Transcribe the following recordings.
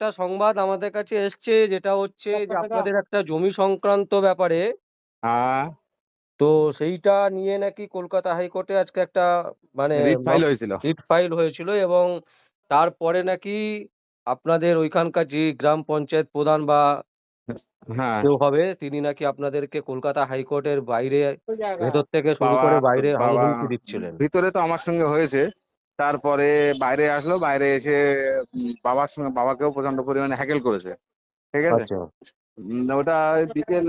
একটা সংবাদ আমাদের কাছে এসছে যেটা হচ্ছে যে আপনাদের একটা জমি সংক্রান্ত ব্যাপারে। হ্যাঁ। তো সেইটা নিয়ে নাকি কলকাতা হাইকোর্টে আজকে একটা মানে ফাইল হয়েছিল। রিট ফাইল হয়েছিল এবং তারপরে নাকি আপনাদের ওইখানকার যে গ্রাম পঞ্চায়েত প্রধান বা হ্যাঁ। কেউ হবে তিনি নাকি আপনাদেরকে কলকাতা হাইকোর্টের বাইরে ভেতর থেকে শুরু করে বাইরে হুমকি দিচ্ছিলেন। ভিতরে তো আমার সঙ্গে হয়েছে। তারপরে বাইরে আসলো বাইরে এসে বাবার সঙ্গে বাবাকেও প্রচণ্ড পরিমাণে হ্যাকেল করেছে। ঠিক আছে? আচ্ছা। ওটা বিকেল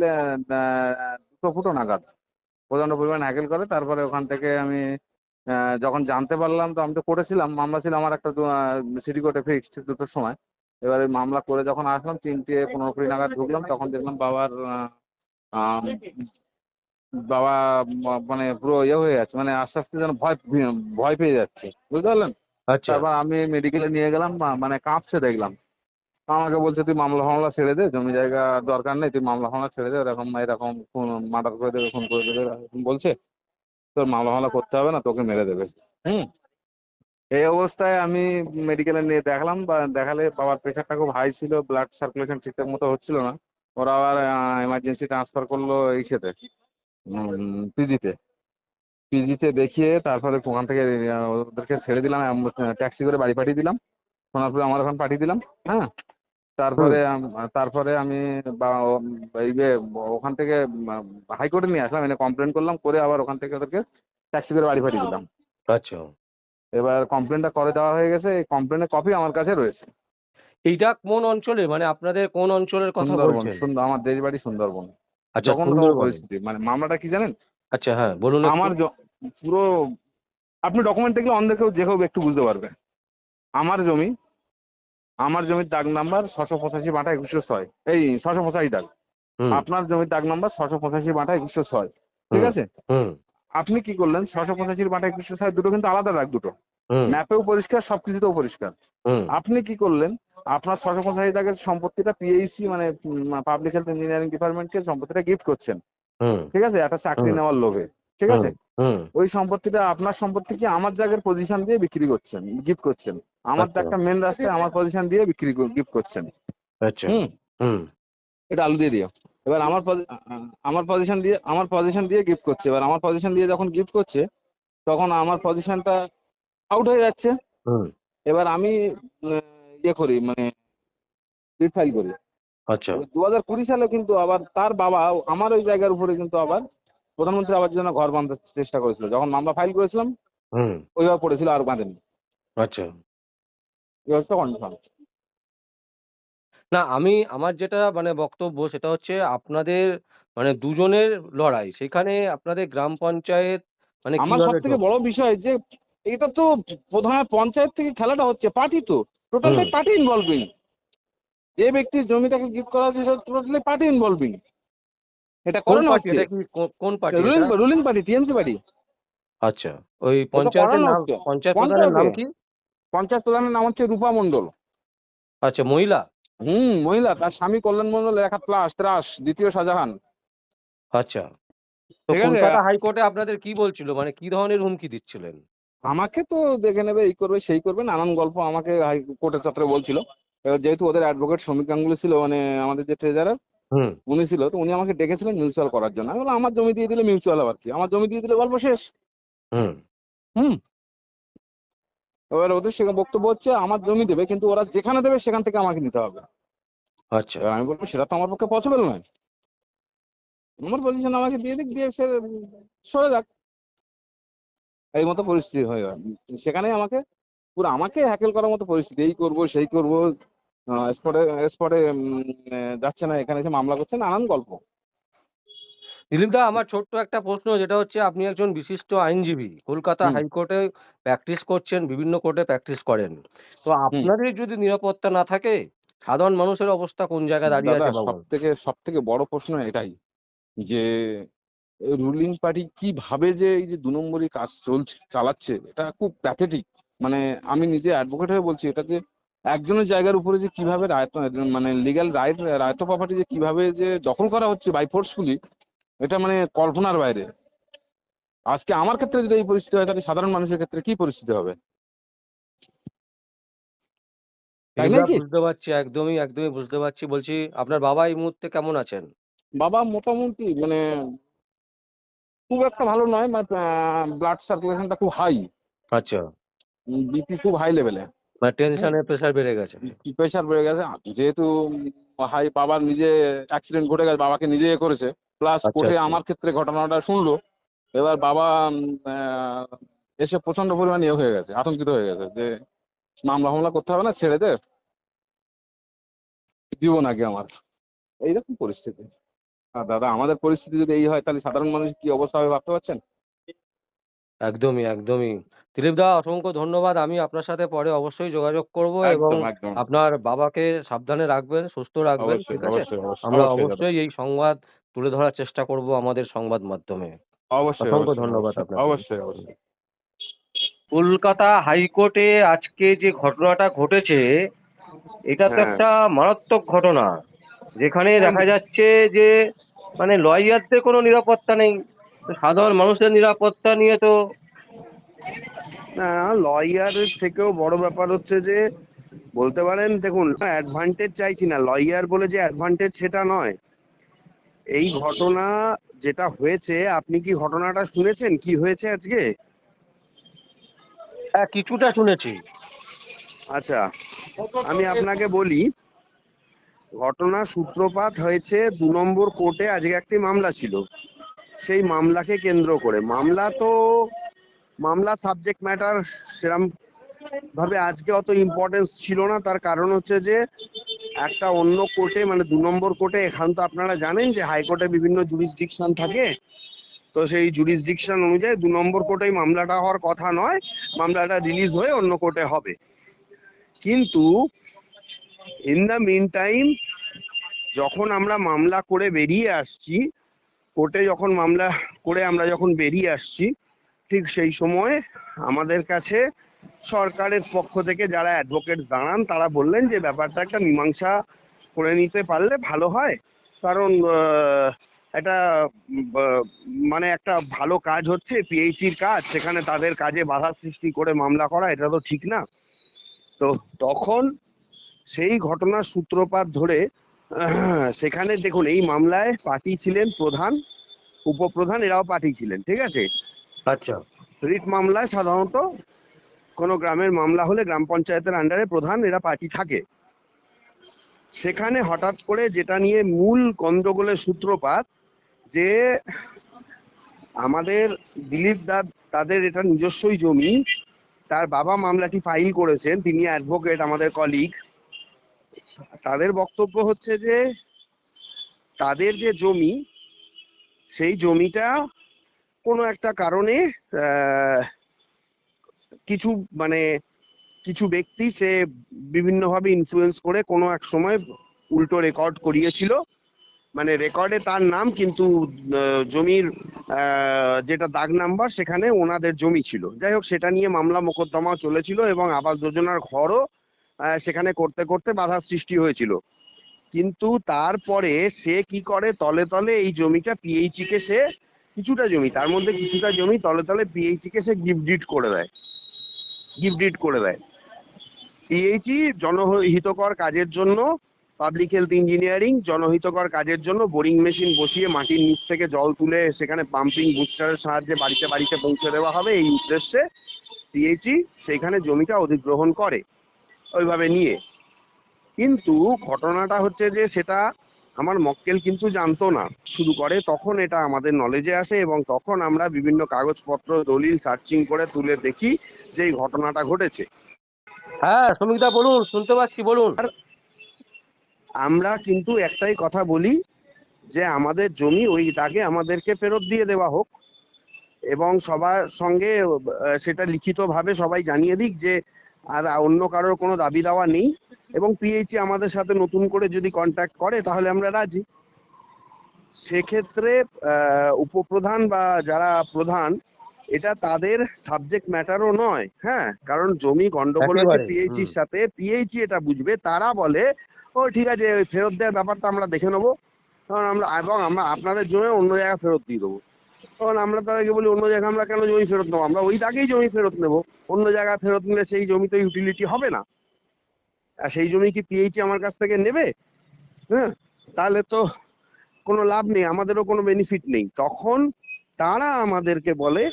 দুটো ফুটো নাগাদ। প্রচণ্ড পরিমাণে হ্যাকেল করে। তারপরে ওখান থেকে আমি আহ, যখন জানতে পারলাম তো আমি তো করেছিলাম। মামলা ছিল আমার একটা সিটি কোর্টে ফিক্সড দুটোর সময়। এবারে মামলা করে যখন আসলাম তিনটে পনেরো কুড়ি নাগাদ ঢুকলাম। তখন দেখলাম বাবার বাবা মানে পুরো ইয়ে হয়ে যাচ্ছে মানে আস্তে আস্তে যেন ভয় ভয় পেয়ে যাচ্ছে বুঝতে পারলেন? আচ্ছা। তারপর আমি মেডিকেলে নিয়ে গেলাম মানে কাঁপছে দেখলাম। আমাকে বলছে তুই মামলা ফামলা ছেড়ে দে জমি জায়গা দরকার নেই তুই মামলা ফামলা ছেড়ে দে এরকম এরকম মার্ডার করে দেবে খুন করে দেবে এরকম বলছে। তোর মামলা ফামলা করতে হবে না তোকে মেরে দেবে। হুম। এই অবস্থায় আমি মেডিকেলে নিয়ে দেখলাম বা দেখালে বাবার প্রেশারটা খুব হাই ছিল ব্লাড সার্কুলেশন ঠিকঠাক মতো হচ্ছিল না। ওরা আবার এমার্জেন্সি ট্রান্সফার করল ইসেতে। পিজিতে পিজিতে দেখিয়ে তারপরে ওখান থেকে ওদেরকে ছেড়ে দিলাম ট্যাক্সি করে বাড়ি পাঠিয়ে দিলাম। সোনারপুরে আমার ওখানে পাঠিয়ে দিলাম হ্যাঁ? তারপরে তারপরে আমি ওখান থেকে হাইকোর্টে নিয়ে আসলাম এনে কমপ্লেন করলাম করে আবার ওখান থেকে ওদেরকে ট্যাক্সি করে বাড়ি পাঠিয়ে দিলাম। আচ্ছা। এবার কমপ্লেনটা করে দেওয়া হয়ে গেছে এই কমপ্লেনের কপি আমার কাছে রয়েছে। এইটা কোন অঞ্চলে মানে আপনাদের কোন অঞ্চলের কথা বলছেন? সুন্দর আমার দেশ বাড়ি সুন্দরবন। আচ্ছা পরিস্থিতি মানে মামলাটা কি জানেন? আচ্ছা হ্যাঁ বলুন একটু। আমার জ- পুরো আপনি ডকুমেন্ট দেখলে অন দেখেও যে কেউ একটু বুঝতে পারবে। আমার জমি আমার জমির দাগ নাম্বার ছশো পঁচাশি বাটা একুশশো ছয়। এই ছশো পঁচাশি দাগ। হুম। আপনার জমির দাগ নাম্বার ছশো পঁচাশি বাটা একুশশো ছয়। ঠিক হুম। আছে? হুম। আপনি কি করলেন? ছশো পঁচাশির বাটা একুশশো ছয় দুটো কিন্তু আলাদা দাগ দুটো। হুম। ম্যাপেও পরিষ্কার সবকিছুতেও পরিষ্কার। হুম। আপনি কি করলেন? আপনার ছশো পঁচাশি দাগের সম্পত্তিটা পিএইসি মানে পাবলিক হেলথ ইঞ্জিনিয়ারিং ডিপার্টমেন্টকে সম্পত্তিটা গিফট করছেন। ঠিক আছে? একটা চাকরি নেওয়ার লোভে। ঠিক আছে? ওই সম্পত্তিটা আপনার সম্পত্তিকে আমার জায়গার পজিশন দিয়ে বিক্রি করছেন গিফট করছেন। আমার তো আচ্ছা। একটা মেন রাস্তায় আমার পজিশন দিয়ে বিক্রি গিফট করছেন। আচ্ছা। এটা আলু দিয়ে দিও। এবার আমার আমার পজিশন দিয়ে আমার পজিশন দিয়ে গিফট করছে। এবার আমার পজিশন দিয়ে যখন গিফট করছে তখন আমার পজিশনটা আউট হয়ে যাচ্ছে। এবার আমি ইয়ে করি মানে রিট ফাইল করি। আচ্ছা। দু হাজার কুড়ি সালে কিন্তু আবার তার বাবা আমার ওই জায়গার উপরে কিন্তু আবার প্রধানমন্ত্রী যোজনা ঘর বাঁধার চেষ্টা করেছিল। যখন মামলা ফাইল করেছিলাম ওইভাবে পড়েছিল আর বাঁধেনি। আচ্ছা। কনফার্ম না আমি আমার যেটা মানে বক্তব্য সেটা হচ্ছে আপনাদের মানে দুজনের লড়াই। সেখানে আপনাদের গ্রাম পঞ্চায়েত মানে আমার সব থেকে বড় বিষয় যে এটা তো প্রধান পঞ্চায়েত থেকে খেলাটা হচ্ছে পার্টি তো। টোটালটাই। পার্টি ইনভলভিং যে ব্যক্তির জমিটাকে গিফট করা সেটা টোটালি পার্টি ইনভলভিং এটা কোন করানো পার্টি হচ্ছে। এটা কি কোন party ruling ruling party TMC party আচ্ছা ওই পঞ্চায়েতের নাম। পঞ্চায়েত প্রধানের নাম কি? পঞ্চায়েত প্রধানের নাম হচ্ছে রূপা মণ্ডল। আচ্ছা মহিলা? হুম মহিলা। তার স্বামী কল্যাণ মণ্ডল লেখা ত্রাস ত্রাস দ্বিতীয় শাহজাহান। আচ্ছা। তো কলকাতা হাইকোর্টে আপনাদের কি বলছিল? মানে কি ধরনের হুমকি দিচ্ছিলেন? আমাকে তো দেখে নেবে এই করবে সেই করবে নানান গল্প আমাকে কোর্টের ছাত্র বলছিল। যেহেতু ওদের অ্যাডভোকেট শ্রমিক গাঙ্গুলি ছিল মানে আমাদের যে ট্রেজারার উনি ছিল তো উনি আমাকে ডেকেছিলেন মিউচুয়াল করার জন্য। আমি বললাম আমার জমি দিয়ে দিলে মিউচুয়াল আবার কি? আমার জমি দিয়ে দিলে গল্প শেষ। হুম। হুম। এবার ওদের সেখানে বক্তব্য হচ্ছে আমার জমি দেবে কিন্তু ওরা যেখানে দেবে সেখান থেকে আমাকে নিতে হবে। আচ্ছা। আমি বলব সেটা তো আমার পক্ষে পসিবল নয়। আমার পজিশন আমাকে দিয়ে দিক দিয়ে সে সরে যাক। এই মতো পরিস্থিতি হয়ে গেল। সেখানে আমাকে পুরো আমাকে হ্যাকেল করার মতো পরিস্থিতি এই করব সেই করব স্পটে স্পটে যাচ্ছে না এখানে এসে মামলা করছে নানান গল্প। দিলীপ দা আমার ছোট্ট একটা প্রশ্ন যেটা হচ্ছে আপনি একজন বিশিষ্ট আইনজীবী কলকাতা হাইকোর্টে প্র্যাকটিস করছেন বিভিন্ন কোর্টে প্র্যাকটিস করেন। তো আপনাদের যদি নিরাপত্তা না থাকে সাধারণ মানুষের অবস্থা কোন জায়গায় দাঁড়িয়ে আছে সব থেকে সব থেকে বড় প্রশ্ন এটাই যে রুলিং পার্টি কীভাবে যে এই যে দু নম্বরই কাজ চলছে চালাচ্ছে এটা খুব প্যাথেটিক মানে আমি নিজে অ্যাডভোকেট হয়ে বলছি এটা যে একজনের জায়গার উপরে যে কীভাবে রায়ত মানে লিগ্যাল রাইট রায়ত প্রপার্টি যে কীভাবে যে দখল করা হচ্ছে বাই ফোর্সফুলি এটা মানে কল্পনার বাইরে। আজকে আমার ক্ষেত্রে যদি এই পরিস্থিতি হয় তাহলে সাধারণ মানুষের ক্ষেত্রে কি পরিস্থিতি হবে? বুঝতে পারছি একদমই একদমই বুঝতে পারছি। বলছি আপনার বাবা এই মুহূর্তে কেমন আছেন? বাবা মোটামুটি মানে খুব একটা ভালো নয় ব্লাড সার্কুলেশনটা খুব হাই আচ্ছা। বিপি খুব হাই লেভেলে মানে টেনশনের প্রেশার বেড়ে গেছে। প্রেশার বেড়ে গেছে। যেহেতু হাই বাবার নিজে অ্যাক্সিডেন্ট ঘটে গেছে বাবাকে নিজে এ করেছে প্লাস আচ্ছা, কোর্টে আচ্ছা। আমার ক্ষেত্রে ঘটনাটা শুনলো এবার বাবা এসে প্রচণ্ড পরিমাণে ইয়ে হয়ে গেছে আতঙ্কিত হয়ে গেছে যে মামলা হামলা করতে হবে না ছেড়ে দে। জীবন আগে আমার। এইরকম পরিস্থিতি। দাদা আমাদের পরিস্থিতি যদি এই হয় তাহলে সাধারণ মানুষ কি অবস্থা হবে ভাবতে পারছেন? একদমই একদমই। দিলীপদা অসংখ্য ধন্যবাদ। আমি আপনার সাথে পরে অবশ্যই যোগাযোগ করব এবং একদম। একদম আপনার বাবাকে সাবধানে রাখবেন সুস্থ রাখবেন অবশ্যই ঠিক আছে? অবশ্যই অবশ্যই আমরা অবশ্যই দাদা। অবশ্যই এই সংবাদ তুলে ধরার চেষ্টা করব আমাদের সংবাদ মাধ্যমে। অবশ্যই অসংখ্য অবশ্যই, ধন্যবাদ অবশ্যই, আপনাকে। অবশ্যই অবশ্যই। কলকাতা হাইকোর্টে আজকে যে ঘটনাটা ঘটেছে এটা তো হ্যাঁ। একটা মারাত্মক ঘটনা। যেখানে দেখা যাচ্ছে যে মানে লয়ারদের কোনো নিরাপত্তা নেই। তো সাধারণ মানুষের নিরাপত্তা নিয়ে তো না লয়ারের থেকেও বড় ব্যাপার হচ্ছে যে বলতে পারেন দেখুন অ্যাডভান্টেজ চাইছি না। লয়ার বলে যে অ্যাডভান্টেজ সেটা নয়। এই ঘটনা যেটা হয়েছে আপনি কি ঘটনাটা শুনেছেন? কি হয়েছে আজকে? হ্যাঁ কিছুটা শুনেছি। আচ্ছা আমি আপনাকে বলি ঘটনা সূত্রপাত হয়েছে দু নম্বর কোর্টে আজকে একটি মামলা ছিল। সেই মামলাকে কেন্দ্র করে। মামলা তো, মামলা সাবজেক্ট ম্যাটার সেরম ভাবে আজকে অত ইম্পর্টেন্স ছিল না। তার কারণ হচ্ছে যে, একটা অন্য কোর্টে মানে দু নম্বর কোর্টে, এখন তো আপনারা জানেন যে হাইকোর্টে বিভিন্ন জুরিসডিকশন থাকে। তো সেই জুরিসডিকশন অনুযায়ী দু নম্বর কোর্টেই মামলাটা হওয়ার কথা নয়। মামলাটা রিলিজ হয়ে অন্য কোর্টে হবে। কিন্তু ইন দ্য মিন টাইম যখন আমরা মামলা করে বেরিয়ে আসছি, কোর্টে যখন মামলা করে আমরা যখন বেরিয়ে আসছি, ঠিক সেই সময় আমাদের কাছে সরকারের পক্ষ থেকে যারা অ্যাডভোকেট দাঁড়ান, তারা বললেন যে ব্যাপারটা একটা মীমাংসা করে নিতে পারলে ভালো হয়। কারণ একটা মানে একটা ভালো কাজ হচ্ছে পিএইচির কাজ, সেখানে তাদের কাজে বাধা সৃষ্টি করে মামলা করা, এটা তো ঠিক না। তো তখন সেই ঘটনার সূত্রপাত ধরে সেখানে দেখুন এই মামলায় পার্টি ছিলেন প্রধান উপপ্রধান এরাও পার্টি ছিলেন ঠিক আছে? আচ্ছা। রিট মামলায় সাধারণত কোনো গ্রামের মামলা হলে গ্রাম পঞ্চায়েতের আন্ডারে প্রধান এরা পার্টি থাকে। সেখানে হঠাৎ করে যেটা নিয়ে মূল গন্ডগোলের সূত্রপাত যে আমাদের দিলীপ দা তাদের এটা নিজস্বই জমি তার বাবা মামলাটি ফাইল করেছেন তিনি অ্যাডভোকেট আমাদের কলিগ তাদের বক্তব্য হচ্ছে যে, তাদের যে জমি, সেই জমিটা কোনো একটা কারণে কিছু মানে কিছু ব্যক্তি সে বিভিন্নভাবে ইনফ্লুয়েন্স করে কোনো এক সময় উল্টো রেকর্ড করিয়েছিল। মানে রেকর্ডে তার নাম, কিন্তু জমির যেটা দাগ নাম্বার সেখানে ওনাদের জমি ছিল। যাই হোক, সেটা নিয়ে মামলা মোকদ্দমা চলেছিল এবং আবাস যোজনার ঘরও সেখানে করতে করতে বাধার সৃষ্টি হয়েছিল। কিন্তু তারপরে সে কি করে? তলে তলে এই জমিটা পিএইচি কে সে কিছুটা জমি, তার মধ্যে কিছুটা জমি তলে তলে পিএইচি কে সে গিফট ডিড করে দেয়। গিফট ডিড করে দেয়। পিএইচি জনহিতকর কাজের জন্য পাবলিক হেলথ ইঞ্জিনিয়ারিং জনহিতকর কাজের জন্য বোরিং মেশিন বসিয়ে মাটির নিচ থেকে জল তুলে সেখানে পাম্পিং বুস্টারের সাহায্যে বাড়িতে বাড়িতে পৌঁছে দেওয়া হবে। এই উদ্দেশ্যে পিএইচি সেখানে জমিটা অধিগ্রহণ করে। ওইভাবে নিয়ে। কিন্তু ঘটনাটা হচ্ছে যে সেটা আমার মক্কেল কিন্তু জানতো না। শুরু করে তখন এটা আমাদের নলেজে আসে এবং তখন আমরা বিভিন্ন কাগজপত্র দলিল সার্চিং করে তুলে দেখি যে এই ঘটনাটা ঘটেছে। হ্যাঁ শ্রমিকদা বলুন শুনতে পাচ্ছি বলুন। আমরা কিন্তু একটাই কথা বলি যে আমাদের জমি ওই দাগে আমাদেরকে ফেরত দিয়ে দেওয়া হোক এবং সবার সঙ্গে সেটা লিখিতভাবে সবাই জানিয়ে দিক যে আর অন্য কারোর কোনো দাবি দাওয়া নেই এবং পিএইচি আমাদের সাথে নতুন করে যদি কন্ট্যাক্ট করে তাহলে আমরা রাজি। সেক্ষেত্রে উপপ্রধান বা যারা প্রধান এটা তাদের সাবজেক্ট ম্যাটারও নয় হ্যাঁ? কারণ জমি গন্ডগোল হচ্ছে একেবারে, পিএইচির সাথে পিএইচি এটা বুঝবে তারা বলে ও ঠিক আছে ফেরত দেওয়ার ব্যাপারটা আমরা দেখে নেব। কারণ আমরা এবং আমরা আপনাদের জমি অন্য জায়গায় ফেরত দিয়ে দেবো। তখন আমরা তাদেরকে বলি, অন্য জায়গায় আমরা কেন জমি ফেরত নেব? আমরা ওই দাগেই জমি ফেরত নেব। অন্য জায়গায় ফেরত নিলে সেই জমিতে ইউটিলিটি হবে না। আর সেই জমি কি পিএইচি আমার কাছ থেকে নেবে? হ্যাঁ তাহলে তো কোনো লাভ নেই, আমাদেরও কোনো বেনিফিট নেই। তখন তারা আমাদেরকে বলে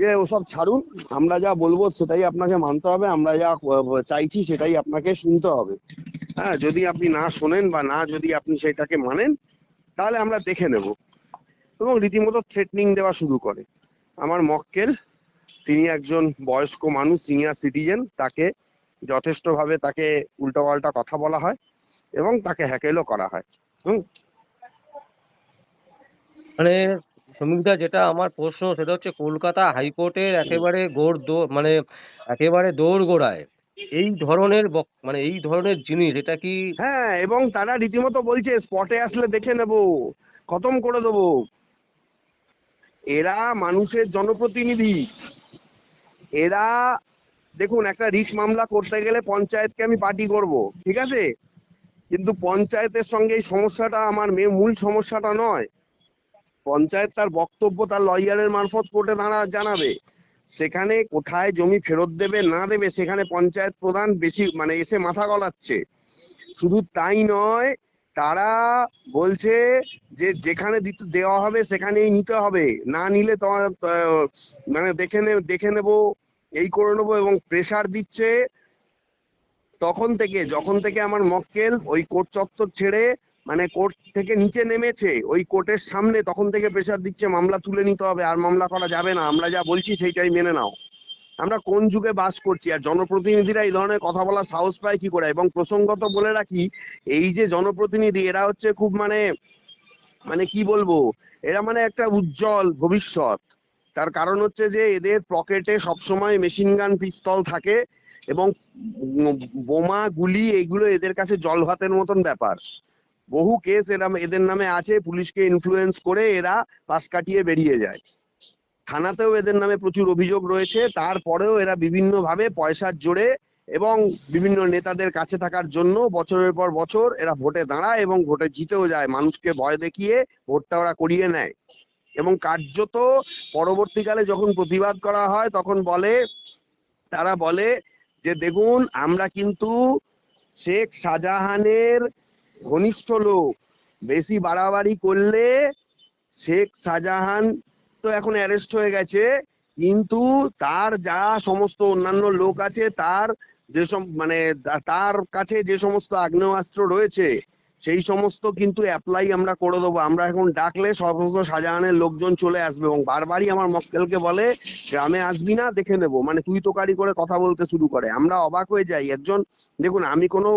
যে ওসব ছাড়ুন, আমরা যা বলব সেটাই আপনাকে মানতে হবে, আমরা যা চাইছি সেটাই আপনাকে শুনতে হবে। হ্যাঁ যদি আপনি না শোনেন বা না যদি আপনি সেটাকে মানেন, তাহলে আমরা দেখে নেব। এবং রীতিমতো থ্রেটনিং দেওয়া শুরু করে। আমার মক্কেল তিনি একজন বয়স্ক মানুষ সিনিয়র সিটিজেন তাকে যথেষ্টভাবে তাকে উল্টোপাল্টা কথা বলা হয় এবং তাকে হ্যাকেলও করা হয়। হুম? মানে শ্রমিকদা যেটা আমার প্রশ্ন সেটা হচ্ছে কলকাতা হাইকোর্টের একেবারে গোড় মানে একেবারে দৌড় গোড়ায় এই ধরনের মানে এই ধরনের জিনিস এটা কি হ্যাঁ এবং তারা রীতিমতো বলছে স্পটে আসলে দেখে নেব খতম করে দেবো। এরা মানুষের জনপ্রতিনিধি। এরা, দেখুন, একটা রিট মামলা করতে গেলে পঞ্চায়েতকে আমি পার্টি করব, ঠিক আছে? কিন্তু পঞ্চায়েতের সঙ্গে এই সমস্যাটা আমার মেয়ে, মূল সমস্যাটা নয়। পঞ্চায়েত তার বক্তব্য তার লয়ারের মারফত কোর্টে দাঁড়া জানাবে। সেখানে কোথায় জমি ফেরত দেবে, না দেবে, সেখানে পঞ্চায়েত প্রধান বেশি মানে এসে মাথা গলাচ্ছে। শুধু তাই নয় তারা বলছে যে যেখানে দিতে দেওয়া হবে সেখানেই নিতে হবে। না নিলে মানে দেখে নে, দেখে নেব, এই করে নেব এবং প্রেসার দিচ্ছে। তখন থেকে, যখন থেকে আমার মক্কেল ওই কোর্ট চত্বর ছেড়ে মানে কোর্ট থেকে নিচে নেমেছে, ওই কোর্টের সামনে তখন থেকে প্রেসার দিচ্ছে, মামলা তুলে নিতে হবে, আর মামলা করা যাবে না। আমরা যা বলছি সেইটাই মেনে নাও। আমরা কোন যুগে বাস করছি? আর জনপ্রতিনিধিরা এই ধরনের কথা বলার সাহস পায় কি করে? এবং প্রসঙ্গত বলে রাখি, এই যে জনপ্রতিনিধি, এরা হচ্ছে খুব মানে মানে কি বলব? এরা মানে একটা উজ্জ্বল ভবিষ্যৎ। তার কারণ হচ্ছে যে, এদের পকেটে সবসময় মেশিন গান পিস্তল থাকে এবং বোমা, গুলি এগুলো এদের কাছে জল ভাতের মতন ব্যাপার। বহু কেস এরা, এদের নামে আছে, পুলিশকে ইনফ্লুয়েন্স করে এরা পাশ কাটিয়ে বেরিয়ে যায়। থানাতেও এদের নামে প্রচুর অভিযোগ রয়েছে। তারপরেও এরা বিভিন্ন ভাবে পয়সার জোরে এবং বিভিন্ন নেতাদের কাছে থাকার জন্য বছরের পর বছর এরা ভোটে দাঁড়ায় এবং ভোটে জিতেও যায়। মানুষকে ভয় দেখিয়ে ভোটটা ওরা করিয়ে নেয়। এবং কার্যত পরবর্তীকালে যখন প্রতিবাদ করা হয়, তখন বলে, তারা বলে যে, দেখুন, আমরা কিন্তু শেখ শাহজাহানের ঘনিষ্ঠ লোক। বেশি বাড়াবাড়ি করলে শেখ শাহজাহান তো এখন অ্যারেস্ট হয়ে গেছে। কিন্তু তার যা সমস্ত অন্যান্য লোক আছে, তার যেসব মানে তার কাছে যে সমস্ত আগ্নেয়াস্ত্র রয়েছে, সেই সমস্ত কিন্তু অ্যাপ্লাই আমরা করে দেবো। আমরা এখন ডাকলে সমস্ত শাহজাহানের লোকজন চলে আসবে এবং বারবারই আমার মক্কেলকে বলে, গ্রামে আসবি না, দেখে নেব। মানে তুই তোকারি করে কথা বলতে শুরু করে। আমরা অবাক হয়ে যাই। একজন, দেখুন, আমি কোনো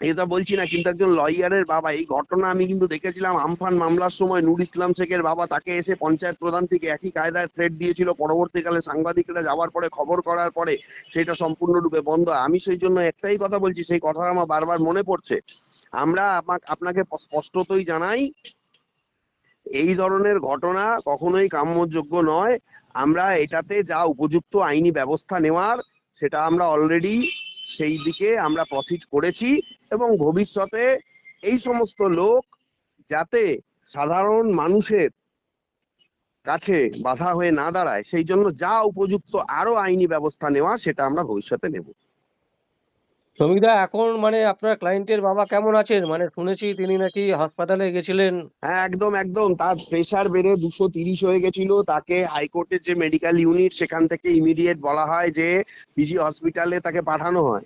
এটা বলছি না, কিন্তু একজন লয়ারের বাবা, এই ঘটনা আমি কিন্তু দেখেছিলাম, আমফান মামলার সময় নূর ইসলাম শেখের বাবা, তাকে এসে পঞ্চায়েত প্রধান থেকে একই কায়দায় থ্রেট দিয়েছিল, পরবর্তীকালে সাংবাদিকরা যাওয়ার পরে, খবর করার পরে সেটা সম্পূর্ণরূপে বন্ধ। আমি সেই জন্য একটাই কথা বলছি, সেই কথাটা আমার বারবার মনে পড়ছে। আমরা আমা- আপনাকে স্পষ্টতই জানাই, এই ধরনের ঘটনা কখনোই কাম্যযোগ্য নয়। আমরা এটাতে যা উপযুক্ত আইনি ব্যবস্থা নেওয়ার, সেটা আমরা অলরেডি সেই দিকে আমরা প্রসিড করেছি এবং ভবিষ্যতে এই সমস্ত লোক যাতে সাধারণ মানুষের কাছে বাধা হয়ে না দাঁড়ায়, সেই জন্য যা উপযুক্ত আরও আইনি ব্যবস্থা নেওয়া, সেটা আমরা ভবিষ্যতে নেব। শ্রমিকদা এখন মানে আপনার ক্লায়েন্টের বাবা কেমন আছেন? মানে শুনেছি তিনি নাকি হাসপাতালে গেছিলেন। হ্যাঁ একদম একদম। তার প্রেশার বেড়ে দুশো তিরিশ হয়ে গেছিল। তাকে হাইকোর্টের যে মেডিকেল ইউনিট সেখান থেকে ইমিডিয়েট বলা হয় যে পিজি হসপিটালে তাকে পাঠানো হয়।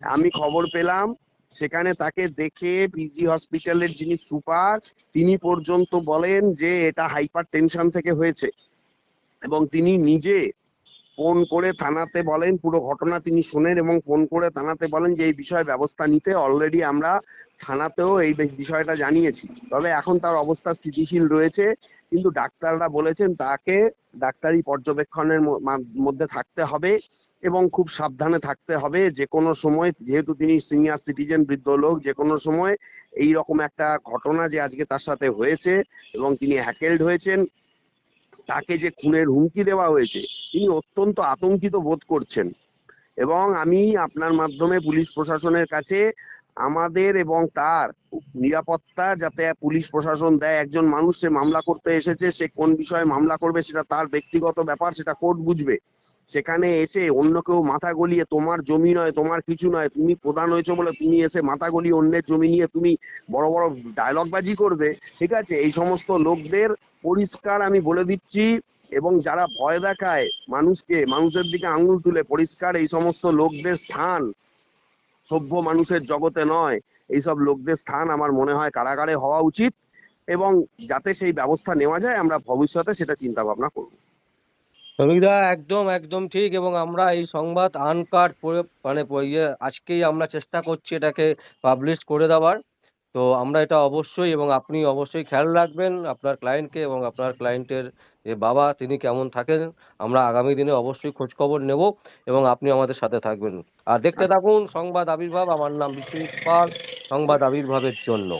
আমি খবর পেলাম, সেখানে তাকে দেখে পিজি হসপিটালের যিনি সুপার, তিনি পর্যন্ত বলেন যে এটা হাইপার টেনশন থেকে হয়েছে। এবং তিনি নিজে ফোন করে থানাতে বলেন, পুরো ঘটনা তিনি শোনেন এবং ফোন করে থানাতে বলেন যে, এই বিষয়ে ব্যবস্থা নিতে অলরেডি আমরা থানাতেও এই বিষয়টা জানিয়েছি। তবে এখন তার অবস্থা স্থিতিশীল রয়েছে, কিন্তু ডাক্তাররা বলেছেন তাকে ডাক্তারি পর্যবেক্ষণের মধ্যে থাকতে হবে এবং খুব সাবধানে থাকতে হবে। যে কোনো সময়, যেহেতু তিনি সিনিয়র সিটিজেন বৃদ্ধ লোক, যে কোনো সময় এই রকম একটা ঘটনা যে আজকে তার সাথে হয়েছে এবং তিনি হ্যাকেলড হয়েছেন তাকে যে খুনের হুমকি দেওয়া হয়েছে, তিনি অত্যন্ত আতঙ্কিত বোধ করছেন। এবং আমি আপনার মাধ্যমে পুলিশ প্রশাসনের কাছে আমাদের এবং তার নিরাপত্তা যাতে পুলিশ প্রশাসন দেয়। একজন মানুষ সে মামলা করতে এসেছে, সে কোন বিষয়ে মামলা করবে সেটা তার ব্যক্তিগত ব্যাপার, সেটা কোর্ট বুঝবে। সেখানে এসে অন্য কেউ মাথা গলিয়ে, তোমার জমি নয়, তোমার কিছু নয়, তুমি প্রধান হয়েছো বলে তুমি এসে মাথা গলিয়ে অন্যের জমি নিয়ে তুমি বড় বড় ডায়লগ বাজি করবে। ঠিক আছে? এই সমস্ত লোকদের পরিষ্কার আমি বলে দিচ্ছি এবং যারা ভয় দেখায় মানুষকে, মানুষের দিকে আঙুল তুলে, পরিষ্কার এই সমস্ত লোকদের স্থান সভ্য মানুষের জগতে নয়। এইসব লোকদের স্থান আমার মনে হয় কারাগারে হওয়া উচিত এবং যাতে সেই ব্যবস্থা নেওয়া যায়, আমরা ভবিষ্যতে সেটা চিন্তা ভাবনা করব। শ্রমিকদা একদম একদম ঠিক এবং আমরা এই সংবাদ আনকাট মানে আজকেই আমরা চেষ্টা করছি এটাকে পাবলিশ করে দেওয়ার। তো আমরা এটা অবশ্যই এবং আপনি অবশ্যই খেয়াল রাখবেন আপনার ক্লায়েন্টকে এবং আপনার ক্লায়েন্টের যে বাবা তিনি কেমন থাকেন আমরা আগামী দিনে অবশ্যই খোঁজখবর নেব এবং আপনি আমাদের সাথে থাকবেন। আর দেখতে থাকুন সংবাদ আবির্ভাব আমার নাম বিশ্বজিৎ পাল সংবাদ আবির্ভাবের জন্য।